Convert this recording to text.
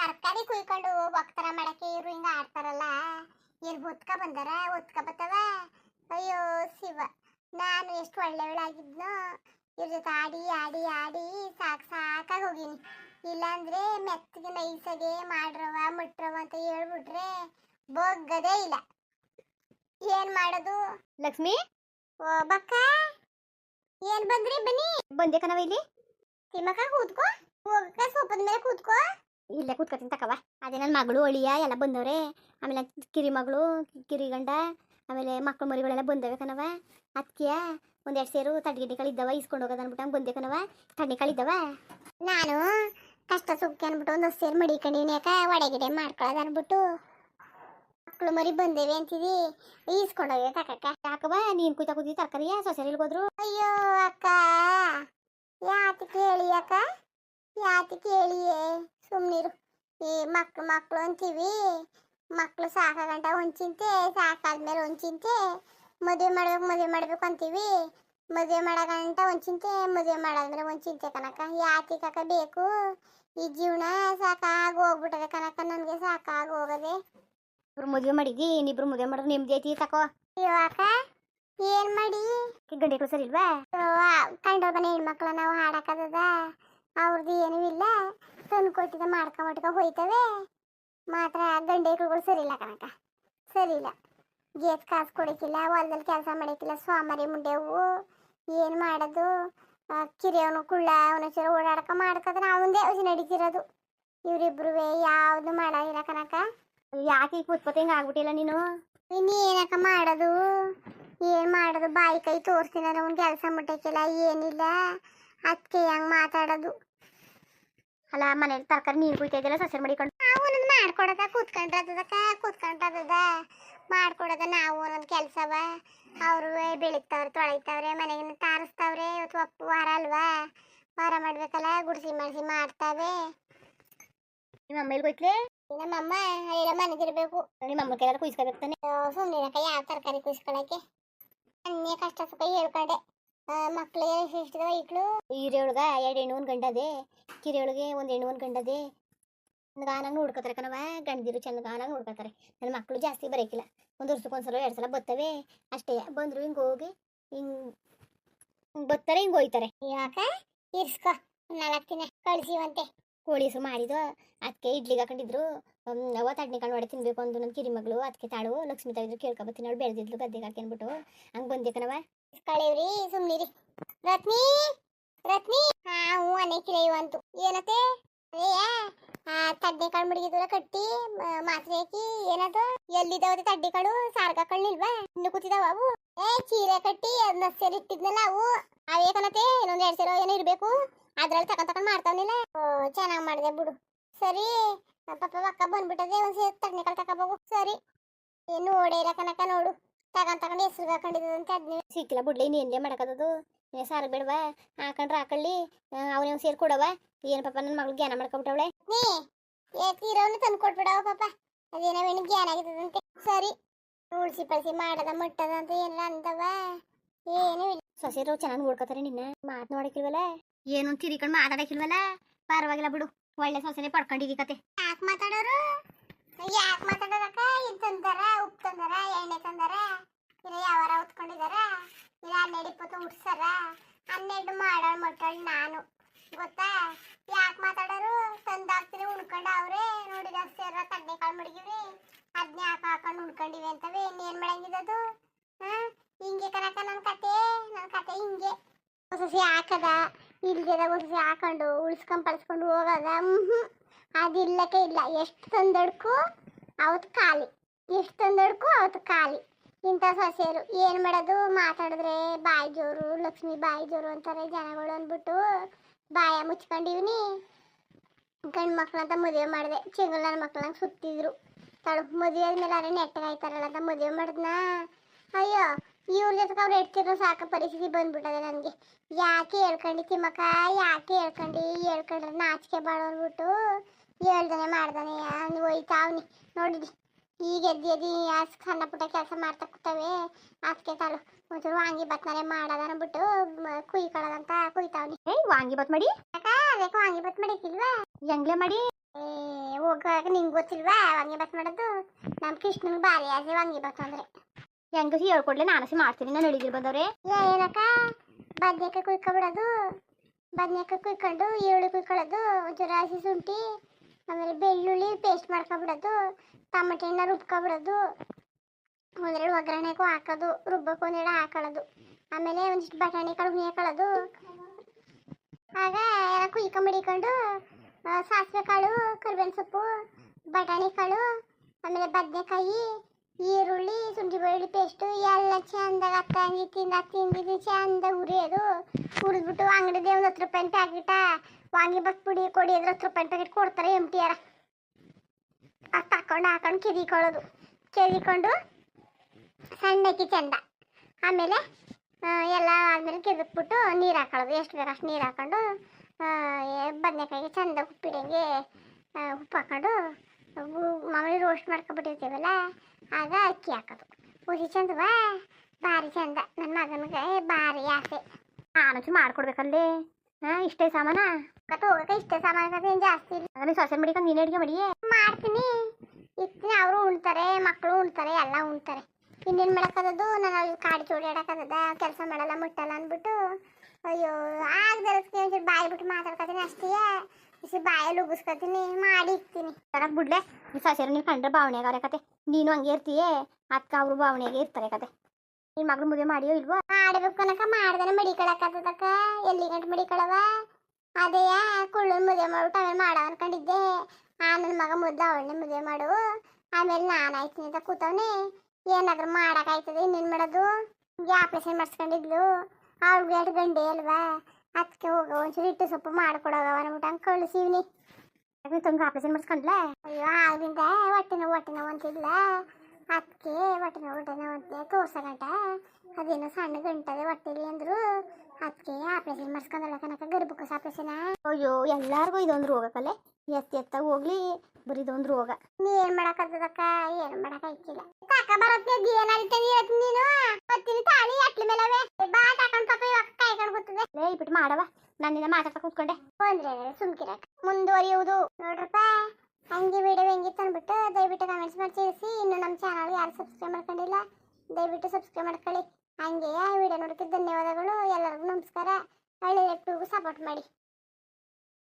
ತರಕಾರಿ ಕುಯ್ಕೊಂಡು ಒಕ್ತರ ಮಾಡಕ್ಕೆ ಇವ್ರು ಹಿಂಗ ಆಡ್ತಾರಲ್ಲ. ಏನ್ ಹೊತ್ಕ ಬಂದಾರ? ಹೊತ್ಕ ಬತ್ತವ? ಅಯ್ಯೋ ಶಿವ ನಾನು ಎಷ್ಟು ಒಳ್ಳೆಯವಳಾಗಿದ್ನೋ ಇವ್ರ ಜೊತೆ ಆಡಿ ಆಡಿ ಆಡಿ ಸಾಕ್ ಸಾಕಾಗಿ ಹೋಗಿನಿ. ಇಲ್ಲಾಂದ್ರೆ ಮೆತ್ತಗೆ ನೈಸಗೆ ಮಾಡ್ರವ ಮುಟ್ರವ ಅಂತ ಹೇಳ್ಬಿಟ್ರೆ ಬಗ್ಗದೇ ಇಲ್ಲ. ಏನ್ ಮಾಡೋದು? ಲಕ್ಷ್ಮಿ? ಓ ಬಕ್ಕ ಏನ್ ಬಂದ್ರಿ ಬನ್ನಿ? ಬಂದೆ ಕಣವ ಇಲ್ಲಿ. ತಿಮ್ಮಕ್ಕ ಕೂತ್ಕೋ ಹೋಗಕ್ಕ ಸೋಪದ ಮೇಲೆ ಕೂತ್ಕೋ. ಇಲ್ಲೇ ಕೂತ್ಕೊತೀನಿ ತಕವ ಅದೇ ನನ್ನ ಮಗಳು ಅಳಿಯ ಎಲ್ಲ ಬಂದವ್ರೆ. ಆಮೇಲೆ ಕಿರಿ ಮಗಳು ಕಿರಿ ಗಂಡ ಆಮೇಲೆ ಮಕ್ಕಳು ಮರಿಗಳೆಲ್ಲ ಬಂದವೆ ಕಣವ ಅದಕ್ಕೆ ಒಂದೆರಡು ಸೇರು ತಡ್ಗಿಡ್ಡಿಗಳಿದ್ದವ ಇಸ್ಕೊಂಡು ಹೋಗೋದು ಅನ್ಬಿಟ್ಟು ಬಂದೆ ಕಣವ ತಣ್ಣೆಗಳಿದ್ದವ ನಾನು ಕಷ್ಟ ಸುಖ ಅನ್ಬಿಟ್ಟು ಒಂದು ಸೇರು ಮಡಿಕೊಂಡಿವ್ನಿ ಯಾಕ ಒಡೆಗಿಡೆ ಮಾಡ್ಕೊಳ್ಳೋದು ಅನ್ಬಿಟ್ಟು ಮಕ್ಕಳು ಮರಿ ಬಂದೇವೆ ಅಂತಿದಿ ಈಸ್ಕೊಂಡೋಗಿ ತಕಕ್ಕ ಯಾಕವ ನೀನು ಕುಯ್ತಾ ಕೂತಿ ತರಕಾರಿಯ ಸೊಸೆ ಹೋದ್ರು? ಅಯ್ಯೋ ಅಕ್ಕ ಯಾತಿ ಕೇಳಿ ಅಕ್ಕ. ಯಾತಿ ಕೇಳಿಯೇ. ಸುಮ್ಮನಿರು ಈ ಮಕ್ಳು ಮಕ್ಕಳು ಅಂತೀವಿ. ಮಕ್ಕಳು ಸಾಕಾಗಂಟ ಹೊಂಚಿಂತೆ ಚಿಂತೆ ಸಾಕಾದ್ಮೇಲೆ ಹೊಂಚಿಂತೆ ಚಿಂತೆ. ಮದುವೆ ಮಾಡ್ಬೇಕು ಮದುವೆ ಮಾಡ್ಬೇಕು ಅಂತೀವಿ. ಮದುವೆ ಮಾಡಗಂಟ ಹೊಂಚಿಂತೆ ಚಿಂತೆ ಮದುವೆ ಮಾಡಾದ್ಮೇಲೆ ಒಂದ್ ಚಿಂತೆ ಕನಕ ಯಾತಿ ಕಾಕ ಬೇಕು. ಈ ಜೀವನ ಸಾಕಾಗಿ ಹೋಗ್ಬಿಟ್ಟದೆ ಕನಕ ನನಗೆ ಸಾಕಾಗಿ ಹೋಗದೆ. ಇಬ್ರು ಮದುವೆ ಮಾಡಿದ್ದಿ ಇನ್ನಿಬ್ರು ಮದುವೆ ಮಾಡಿದ್ರೆ ನಿಮ್ದು ಐತಿ ತಕೋ. ಅಕ್ಕ ಏನ್ ಮಾಡಿ? ಗಂಡೆ ಸರಿ ಇಲ್ವಾ? ಕಂಡೋಗನ ಹೆಣ್ಮಕ್ಳ ನಾವು ಹಾಡಕದ ಅವ್ರದ್ದು ಏನೂ ಇಲ್ಲ. ತಂದು ಕೊಟ್ಟಿದ್ದ ಮಾಡ್ಕೊಂಬಟ್ಕ ಹೋಯ್ತವೆ. ಮಾತ್ರ ಗಂಡೇಕರುಗಳು ಸರಿ ಇಲ್ಲ ಕಣಕ ಸರಿ ಇಲ್ಲ ಗೇಸ್ ಕಾಸು ಕೊಡಕ್ಕಿಲ್ಲ ಹೊಲದಲ್ಲಿ ಕೆಲಸ ಮಾಡಕ್ಕಿಲ್ಲ ಸ್ವಾಮರಿ ಮುಂಡೆವು ಏನು ಮಾಡೋದು? ಕಿರಿಯವನು ಕುಳ್ಳ ಅವನ ಚೂರ ಓಡಾಡ್ಕ ಮಾಡ್ಕೋದ್ರೆ ಅವಂದೇ ಯೋಚನೆ ನಡೀತಿರೋದು. ಇವರಿಬ್ರು ಯಾವುದು ಮಾಡಿಲ್ಲ ಕನಕ ಯಾಕೆ ಈಗ ಉತ್ಪತ್ತಿ ಹಿಂಗೆ ಆಗ್ಬಿಟ್ಟಿಲ್ಲ ನೀನು? ಇನ್ನೇನಕ್ಕ ಮಾಡೋದು? ಏನು ಮಾಡೋದು? ಬಾಯಿ ಕೈ ತೋರಿಸ್ತೀನಿ ಅವ್ನು ಕೆಲಸ ಮುಟ್ಟಕ್ಕಿಲ್ಲ ಏನಿಲ್ಲ. ಅದಕ್ಕೆ ಹೆಂಗೆ ಮಾತಾಡೋದು? ಅಲ್ಲ ಮನೇಲಿ ತರಕಾರಿ ನೀರು ಕುಯ್ತಾ ಇದೆಯಲ್ಲ ಸೊಸೆ ಮಡಿಕೊಂಡು ನಾವು ಒಂದೊಂದು ಮಾಡ್ಕೊಡದ ಕೂತ್ಕೊಂಡ್ರದಕ್ಕ ಕೂತ್ಕೊಂಡ್ರದ ಮಾಡ್ಕೊಡದ ನಾವು ಒಂದೊಂದು ಕೆಲಸವ. ಅವರು ಬೆಳಿತಾವ್ರೆ ತೊಳಿತಾವ್ರೆ ಮನೆಗಿನ ತಾರಿಸ್ತಾವ್ರೆ. ಇವತ್ತು ಒಪ್ಪು ವಾರ ಅಲ್ವಾ? ವಾರ ಮಾಡ್ಬೇಕಲ್ಲ ಗುಡಿಸಿ ಮಾಡಿಸಿ ಮಾಡ್ತಾವೆ. ನಿಮ್ಮ ಅಮ್ಮ ಹೋಯ್ತ್ಲೆ ನಮ್ಮಮ್ಮ ಎಲ್ಲ ಮನೆಗಿರ್ಬೇಕು ನಿಮ್ಮ ಅಮ್ಮ ಕೈಯಾರ ಕುಯ್ಸ್ಕೋಬೇಕು ತಾನೆ? ಸುಮ್ಮನೆ ಯಾವ ತರಕಾರಿ ಕುಯ್ಸ್ಕೊಳಕ್ಕೆ? ಅನ್ನೇ ಕಷ್ಟ ಸುಖ ಹೇಳ್ಕೊಂಡೆ. ಮಕ್ಳು ಎಷ್ಟಿದಾವ ಇಕ್ಳು ಹಿರಿಯೊಳಗ ಎರಡು ಹೆಣ್ಣು ಒಂದು ಗಂಡದೆ ಕಿರಿಯೊಳಗೆ ಒಂದು ಹೆಣ್ಣು ಒಂದು ಗಂಡದೆ ಗಾನಾಗ ನೋಡ್ಕೋತಾರೆ ಕಣವ ಗಂಡದಿರು ಚಂದ ಗಾನಾಗ ನೋಡ್ಕೋತಾರೆ. ನನ್ನ ಮಕ್ಕಳು ಜಾಸ್ತಿ ಬರೋಕಿಲ್ಲ. ಒಂದು ವರ್ಷಕ್ಕೆ ಒಂದ್ಸಲ ಎರಡು ಸಲ ಬರ್ತವೆ ಅಷ್ಟೇ ಬಂದರು ಹಿಂಗೆ ಹೋಗಿ ಹಿಂಗೆ ಬರ್ತಾರೆ ಹಿಂಗೆ ಹೋಯ್ತಾರೆ ಇವಾಗ ಇರ್ಸ್ಕೊ ನಾಲ್ಕು ದಿನ ಕಳ್ಸಿವಂತೆ. ಕೋಳಿ ಹೆಸರು ಮಾಡಿದ್ದು. ಅದಕ್ಕೆ ಇಡ್ಲಿ ಹಾಕೊಂಡಿದ್ರು. ಹ್ಮ್, ಅವ ತಡ್ನಿ ಕಣ್ಣು ಹೊಡೆ ತಿನ್ಬೇಕು ಅಂದು ನನ್ನ ಕಿರಿ ಮಗಳು. ಅದಕ್ಕೆ ತಾಳು ಲಕ್ಷ್ಮಿ ತಾಯಿದ್ರು ಕೇಳ್ಕೊಬತ್ತೀನಿ ಅವಳು ಬೆಳೆದಿದ್ಲು ಗದ್ದೆಗೆ ಹಾಕೊಂಡ್ಬಿಟ್ಟು ಹಂಗೆ ಬಂದೆ ಕಣವ ಸುಮ್ನಿರಿ. ರತ್ನಿ ರತ್ನಿ. ಹಾ ಹ್ಞೂ ಕಿಳೆಯುವ ಅಂತು. ಆ ತಡ್ಡೆ ಕಾಳು ಮುಡಿಗಿದ್ರ ಕಟ್ಟಿ ಮಾತ್ರೆ ಹಾಕಿ ಏನದು? ಎಲ್ಲಿದಾವತ್ತೆ ತಡ್ಡೆ ಕಾಳು? ಸಾರ್ಗ ಕಳ್ಳಿಲ್ವಾ ಇನ್ನು ಕೂತಿದಾವ ಅವು? ಏ ಚೀರೆ ಕಟ್ಟಿ ಅದನ್ನ ಸೇರಿ ಇಟ್ಟಿದ್ನಲ್ಲ ಅವು. ಕನತೆ ಇನ್ನೊಂದ್ ಎರಡು ಸೇರೋ ಏನೋ ಇರ್ಬೇಕು. ಅದ್ರಲ್ಲಿ ತಕೊಂಡ್ ತಕೊಂಡ್ ಓ, ಚೆನ್ನಾಗ್ ಮಾಡಿದೆ ಬಿಡು. ಸರಿ, ಪಾಪ ಅಕ್ಕ ಬಂದ್ಬಿಟ್ಟದೆ, ಒಂದ್ ಸೇರ್ ತಡ್ನೆ ಕಾಳು ತಕೋಬೇಕು ಸರಿ. ಏನು ಓಡೇ ಇಲ್ಲ ಕನಕ ನೋಡು. ತಗೊಂಡ್ ತಗೊಂಡು ಹೆಸ್ರು ಹಾಕೊಂಡಿದ್ದಂತೆ ಅದ್ನೇ. ಸಿಕ್ಕಿಲ್ಲ ಬಿಡ್ಲಿ, ನೀನು ಏನ್ಲೇ ಮಾಡಕತ್ತದು? ಸಾರು ಬೇಡವಾ? ಹಾಕೊಂಡ್ರೆ ಹಾಕೊಳ್ಳಿ. ಅವನೇ ಸೇರ್ ಕೊಡವ? ಏನು ಪಾಪ ನನ್ನ ಮಗಳು ಜ್ಞಾನ ಮಾಡ್ಕೊಬಿಟ್ಟವಳೆ? ನೀ, ಏ ತೀರವನ್ನು ತಂದು ಕೊಟ್ಬಿಡವ ಪಾಪ. ಅದೇನೋ ಏನು ಜ್ಞಾನ ಆಗಿರ್ತದಂತೆ ಸರಿ. ಉಳ್ಸಿ ಪಳ್ಸಿ ಮಾಡದ, ಮುಟ್ಟದ ಅಂತ ಎಲ್ಲ ಅಂದವ? ಏನು ಇಲ್ಲ. ಸೊಸೆರು ಚೆನ್ನಾಗಿ ನೋಡ್ಕೋತಾರೆ ನಿನ್ನ. ಮಾತು ನೋಡಕ್ಕಿಲ್ವಲ್ಲ ಏನು ತಿರಿಕೊಂಡು ಮಾತಾಡಕ್ಕಿಲ್ವಲ್ಲ ಪರವಾಗಿಲ್ಲ ಬಿಡು ಒಳ್ಳೆ ಸೊಸೆನೆ ಪಡ್ಕೊಂಡಿದ್ದೀ ಕತೆ. ಯಾಕೆ ಮಾತಾಡೋರು? ಯಾಕೆ ಮಾತಾಡೋದಕ್ಕ ಇದು ತಂದಾರ ಉಪ್ಪು ತಂದಾರ ಎಣ್ಣೆ ತಂದಾರ. ಇಲ್ಲ ಯಾವಾರ ಉತ್ಕೊಂಡಿದಾರ ಇಲ್ಲ ಹನ್ನೆರಡು ಇಪ್ಪತ್ತು ಉಡ್ಸಾರ ಹನ್ನೆರಡು ಮಾಡೋ ಮಟ್ಟಳು ನಾನು. ಗೊತ್ತಾ? ಯಾಕೆ ಮಾತಾಡೋರು? ತಂದಾಕ್ತೀನಿ ಉಣ್ಕೊಂಡು ಅವ್ರೆ. ನೋಡಿದ ಸೇರ ತಡ್ಡೆ ಕಾಳು ಮಡಗಿವ್ರಿ. ಅದನ್ನೇ ಹಾಕ ಹಾಕೊಂಡು ಉಣ್ಕೊಂಡಿವಿ ಅಂತವೆ? ಇನ್ನೇನು ಮಾಡಂಗಿದದು ಹೊಸಸಿ ಹಾಕದ ಇಲ್ದಿದ ಹೊಸಸಿ ಹಾಕೊಂಡು ಉಳ್ಸ್ಕೊಂಡ್ ಪಳ್ಸ್ಕೊಂಡು ಹೋಗೋದ ಹ್ಞೂ ಅದಿಲ್ಲಕ್ಕೆ ಇಲ್ಲ, ಎಷ್ಟು ತಂದಡ್ಕು ಅವತ್ತು ಖಾಲಿ, ಎಷ್ಟು ತಂದಡ್ಕು ಅವತ್ತು ಖಾಲಿ. ಇಂಥ ಸೊಸೆಯರು ಏನು ಮಾಡೋದು? ಮಾತಾಡಿದ್ರೆ ಬಾಯಿ ಜೋರು, ಲಕ್ಷ್ಮಿ ಬಾಯಿ ಜೋರು ಅಂತಾರೆ ಜನಗಳು ಅಂದ್ಬಿಟ್ಟು ಬಾಯ ಮುಚ್ಕೊಂಡಿವ್ನಿ. ಗಂಡು ಮಕ್ಕಳಂತ ಮದುವೆ ಮಾಡಿದೆ, ಚೆಂಗಲ್ ನನ್ನ ಮಕ್ಳನ್ನ ಸುತ್ತಿದ್ರು. ತಳು ಮದುವೆ ಆದ್ಮೇಲೆ ಅರೆ ನೆಟ್ಟಗಾಯ್ತಾರಲ್ಲ ಅಂತ ಮದುವೆ ಜೊತೆಗೆ ಅವ್ರು ಎಡ್ತಿರೋ ಸಾಕು ಪರಿಸ್ಥಿತಿ ಬಂದ್ಬಿಟ್ಟದೆ ನನಗೆ. ಯಾಕೆ ಹೇಳ್ಕೊಂಡು ತಿಮ್ಮಕ್ಕ? ಯಾಕೆ ಹೇಳ್ಕೊಂಡು? ಹೇಳ್ಕೊಂಡ್ರೆ ನಾಚಿಕೆ ಬಾಳು ಅಂದ್ಬಿಟ್ಟು ಹೇಳ್ದಾನೆ ಮಾಡ್ದಾನೆ ಅಂದ್ ಹೋಯ್ತಾವ್ನಿ ನೋಡಿದಿ ಈಗ ಎದ್ದು ಎದ್ದು ಯಾಸ್ ಸಣ್ಣ ಪುಟ್ಟ ಕೆಲಸ ಮಾಡ್ತಾ ಕೂತವೆ. ಅದಕ್ಕೆ ತಾಳು ಒಂಚೂರು ವಾಂಗಿ ಬತ್ನಾರೆ ಮಾಡೋದ ಅಂದ್ಬಿಟ್ಟು ಕುಯ್ಕೊಳ್ಳೋದಂತ ಕುಯ್ತಾವ್ನಿ ಏಯ್ ವಾಂಗಿ ಬತ್ ಮಾಡಿ? ಅಕ್ಕ ಅದಕ್ಕೆ ವಾಂಗಿ ಬತ್ ಮಾಡಿಕ್ಕಿಲ್ವಾ ಹೆಂಗ್ಲೆ ಮಾಡಿ? ಏ ಹೋಗಾಗ ನಿಂಗೆ ಗೊತ್ತಿಲ್ವಾ ವಾಂಗಿ ಬತ್ ಮಾಡೋದು? ನಮ್ಮ ಕೃಷ್ಣನ್ ಭಾರಿ ಆಸೆ ವಾಂಗಿಬಾತ್ ಅಂದ್ರೆ. ಹೆಂಗಸಿ ಹೇಳ್ಕೊಡ್ಲೆ, ನಾನು ಸಿ ಮಾಡ್ತೀನಿ, ನಾನು ಹೇಳಿದ್ರು ಬಂದವ್ರೆ. ಏನಕ್ಕ? ಬದ್ನೆಕಾಯಿ ಕುಯ್ಕೊಬಿಡೋದು. ಬದ್ನೆಕಾಯಿ ಕುಯ್ಕೊಂಡು, ಈರುಳ್ಳಿ ಕುಯ್ಕೊಳ್ಳೋದು, ಒಂಚೂರು ಹಸಿ ಶುಂಠಿ, ಆಮೇಲೆ ಬೆಳ್ಳುಳ್ಳಿ ಪೇಸ್ಟ್ ಮಾಡ್ಕೊಬಿಡೋದು, ಟಮಟೆ ಹಣ್ಣ ರುಬ್ಕೊಬಿಡೋದು, ಒಂದೆರಡು ಒಗ್ಗರಣೆಗೂ ಹಾಕೋದು ರುಬ್ಬಕ್ಕೆ ಒಂದೆರಡು ಹಾಕೊಳ್ಳೋದು, ಆಮೇಲೆ ಒಂದಿಷ್ಟು ಬಟಾಣಿ ಕಾಳು ಹುಯ್ಕೊಳ್ಳೋದು ಆಗ ಎಲ್ಲ ಕುಯ್ಕೊಂಬಿಡಿಕೊಂಡು ಸಾಸಿವೆ ಕಾಳು, ಕರಿಬೇವಿನ ಸೊಪ್ಪು, ಬಟಾಣಿ ಕಾಳು, ಆಮೇಲೆ ಬದನೆಕಾಯಿ ಈರುಳ್ಳಿ ಶುಂಠಿ ಬೆಳ್ಳುಳ್ಳಿ ಪೇಸ್ಟು ಎಲ್ಲ ಚಂದಾಗ ಹಾಕಿ ತಿಂದ ತಿಂದಿದ್ದು ಚೆಂದ ಹುರಿಯೋದು. ಹುರಿದ್ಬಿಟ್ಟು ಅಂಗಡಿ ದೇವ್ರ ಹತ್ತು ರೂಪಾಯಿ ಪ್ಯಾಕೆಟ ವಾಂಗಿಬಾತ್ ಪುಡಿ ಕೊಡಿ ಅಂದ್ರೆ ಹತ್ತು ರೂಪಾಯಿ ಪ್ಯಾಕೆಟ್ ಕೊಡ್ತಾರೆ ಎಂ ಟಿ ಆರ ಅದು ತಕೊಂಡು ಹಾಕೊಂಡು ಕೆದಿಕೊಳ್ಳೋದು. ಕೆದಿಕೊಂಡು ಸಣ್ಣಕ್ಕೆ ಚಂದ. ಆಮೇಲೆ ಎಲ್ಲ ಆದಮೇಲೆ ಕೆದಕ್ಬಿಟ್ಟು ನೀರು ಹಾಕೊಳ್ಳೋದು. ಎಷ್ಟು ಬೇಕು ಅಷ್ಟು ನೀರು ಹಾಕೊಂಡು ಬದನೆಕಾಯಿಗೆ ಚಂದ ಉಪ್ಪಿಡಂಗೆ ಉಪ್ಪು ಹಾಕೊಂಡು ಮಾಮೂಲಿ ರೋಸ್ಟ್ ಮಾಡ್ಕೊಬಿಟ್ಟಿರ್ತೀವಲ್ಲ ಆಗ ಅಕ್ಕಿ ಹಾಕೋದು. ಚಂದ ಬಾ ಭಾರಿ ಚಂದ. ನನ್ನ ಮಗನಿಗೆ ಭಾರಿ ಆಸೆ. ನಾನು ಮಾಡ್ಕೊಡ್ಬೇಕಲ್ಲೇ? ಹಾ ಇಷ್ಟೇ ಸಾಮಾನ? ಕತ್ ಹೋಗಕ್ಕೆ ಇಷ್ಟೇ ಸಾಮಾನು ಏನು ಜಾಸ್ತಿ ಇಲ್ಲ. ಅದನ್ನ ಸೊಸೆ ಮಡಿಕೊಂಡು ನೀನು ಅಡಿಗೆ ಮಡಿಯೇ? ಮಾಡ್ತೀನಿ. ಇರ್ತೀನಿ ಅವರು ಉಣ್ತಾರೆ ಮಕ್ಕಳು ಉಣ್ತಾರೆ ಎಲ್ಲ ಉಣ್ತಾರೆ. ಇನ್ನೇನು ಮಾಡೋಕ್ಕದದು? ನಾನು ಅಲ್ಲಿ ಕಾಡಿ ಚೋಡಿ ಆಡಕ್ಕದ ಕೆಲಸ ಮಾಡಲ್ಲ ಮುಟ್ಟಲ್ಲ ಅಂದ್ಬಿಟ್ಟು ಅಯ್ಯೋ ಆಗದರಸ್ಗೆ ಒಂಚೂರು ಬಾಯಿ ಬಿಟ್ಟು ಮಾತಾಡ್ಕೊತೀನಿ ಅಷ್ಟೇ. ಬಿಸಿ ಬಾಯಲ್ಲಿ ಉಗಿಸ್ಕೊತೀನಿ, ಮಾಡಿ ಇಕ್ತೀನಿ. ತರಕ್ ಬಿಡ್ಲೆ, ಈ ಸೊಸೆರು ನೀನು ಕಂಡ್ರೆ ಭಾವನೆಗೆ ಅವ್ರೆ ಕತೆ. ನೀನು ಹಂಗೆ ಇರ್ತೀಯೇ ಅಕ್ಕ ಅವರು ಭಾವನೆಗೆ ಇರ್ತಾರೆ ಕತೆ. ನಿನ್ನ ಮಗಳು ಮದುವೆ ಮಾಡಿಯೋ ಇಲ್ವೋ? ಮಾಡಬೇಕು ಅನ್ನಕ ಮಾಡ್ದೇನೆ ಮಡಿಕೊಳಕ್ಕತ್ತದಕ್ಕ ಎಲ್ಲಿ ಗಂಟು ಮಡಿಕೊಳವ? ಅದೇಯ ಕುಳ್ಳನ್ ಮದುವೆ ಮಾಡ್ಬಿಟ್ಟು ಆಮೇಲೆ ಮಾಡೋ ಅನ್ಕೊಂಡಿದ್ದೆ. ಆ ನನ್ನ ಮಗ ಮೊದಲು ಅವಳನ್ನೇ ಮದುವೆ ಮಾಡು. ಆಮೇಲೆ ನಾನು ಆಯ್ತೀನಿ ಅಂತ ಕೂತವನೆ. ಏನಾದ್ರು ಮಾಡೋಕ್ಕಾಯ್ತದೆ ಇನ್ನೇನು ಮಾಡೋದು? ಆಪ್ರೇಷನ್ ಮಾಡಿಸ್ಕೊಂಡಿದ್ಲು. ಅವ್ಳಿಗೆ ಎರಡು ಗಂಡೆ ಅಲ್ವಾ? ಅದಕ್ಕೆ ಹೋಗ, ಒಂಚೂರು ಇಟ್ಟು ಸೊಪ್ಪು ಮಾಡ್ಕೊಡೋಗವ ಅನ್ಬಿಟ್ಟು ಹಂಗೆ ಕಳಿಸಿವ್ನಿ ಅದು ಆಪರೇಷನ್ ಮಾಡಿಸ್ಕೊಂಡ್ಲೆ? ಅಯ್ಯೋ ಆಗಿಂದ ಹೊಟ್ಟೆ ನೋವು ಹೊಟ್ಟೆ ನೋವು ಅಂತಿಲ್ಲ ಅದಕ್ಕೆ ಹೊಟ್ಟೆ ನೋವು ಹೊಟ್ಟೆ ನೋವು ಅಂತ ಅದೇನೋ ಸಣ್ಣ ಗಂಟದೆ ಹೊಟ್ಟೆಲಿ ಅಂದ್ರು. ಅದಕ್ಕೆ ಆಪರೇಷನ್ ಮಾಡಿಸ್ಕೊಂಡಲ್ಲ ಕನಕ ಗರ್ಭಕೋಶ ಆಪರೇಷನ್? ಅಯ್ಯೋ, ಎಲ್ಲಾರ್ಗೂ ಇದೊಂದು ರೋಗ ಕಲೆ. ಎತ್ತ ಎತ್ತ ಹೋಗ್ಲಿ ಬರೀದೊಂದು ರೋಗ. ನೀ ಏನ್ ಮಾಡಕ್ ಏನು ಮಾಡಕ್ಕಾಯ್ತಿಲ್ಲ ತಾಕ ಬರತ್ತೆ ಏನಾಗುತ್ತೆ ನೀನು? ಬರ್ತೀನಿ ತಾಳಿ ಅಟ್ಲಿ ಮೇಲವೆ. ಬಾ ತಾಕೊಂಡ್ ಪಾಪ ಇವಾಗ ಕಾಯ್ಕೊಂಡು ಗೊತ್ತದೆ. ಲೇ ಬಿಟ್ಟು ಮಾಡವ ನನ್ನಿಂದ ಮಾತಾಡ್ತಾ ಕೂತ್ಕೊಂಡೆ. ಬಂದ್ರೆ ಸುಮ್ಕಿರಕ ಮುಂದುವರಿಯುವುದು. ನೋಡ್ರಪ್ಪ, ಹಂಗೆ ವಿಡಿಯೋ ಹೆಂಗಿತ್ತು ಅಂದ್ಬಿಟ್ಟು ದಯವಿಟ್ಟು ಕಮೆಂಟ್ಸ್ ಮಾಡಿ ತಿಳಿಸಿ. ಇನ್ನು ನಮ್ಮ ಚಾನಲ್ ಯಾರು ಸಬ್ಸ್ಕ್ರೈಬ್ ಮಾಡ್ಕೊಂಡಿಲ್ಲ, ದಯವಿಟ್ಟು ಸಬ್ಸ್ಕ್ರೈಬ್ ಮಾಡ್ಕೊಳ್ಳಿ. ಹಂಗೆ ವಿಡಿಯೋ ನೋಡೋಕ್ಕೆ ಧನ್ಯವಾದಗಳು. ಎಲ್ಲರಿಗೂ ನಮಸ್ಕಾರ. ಒಳ್ಳೆ ಸಪೋರ್ಟ್ ಮಾಡಿ.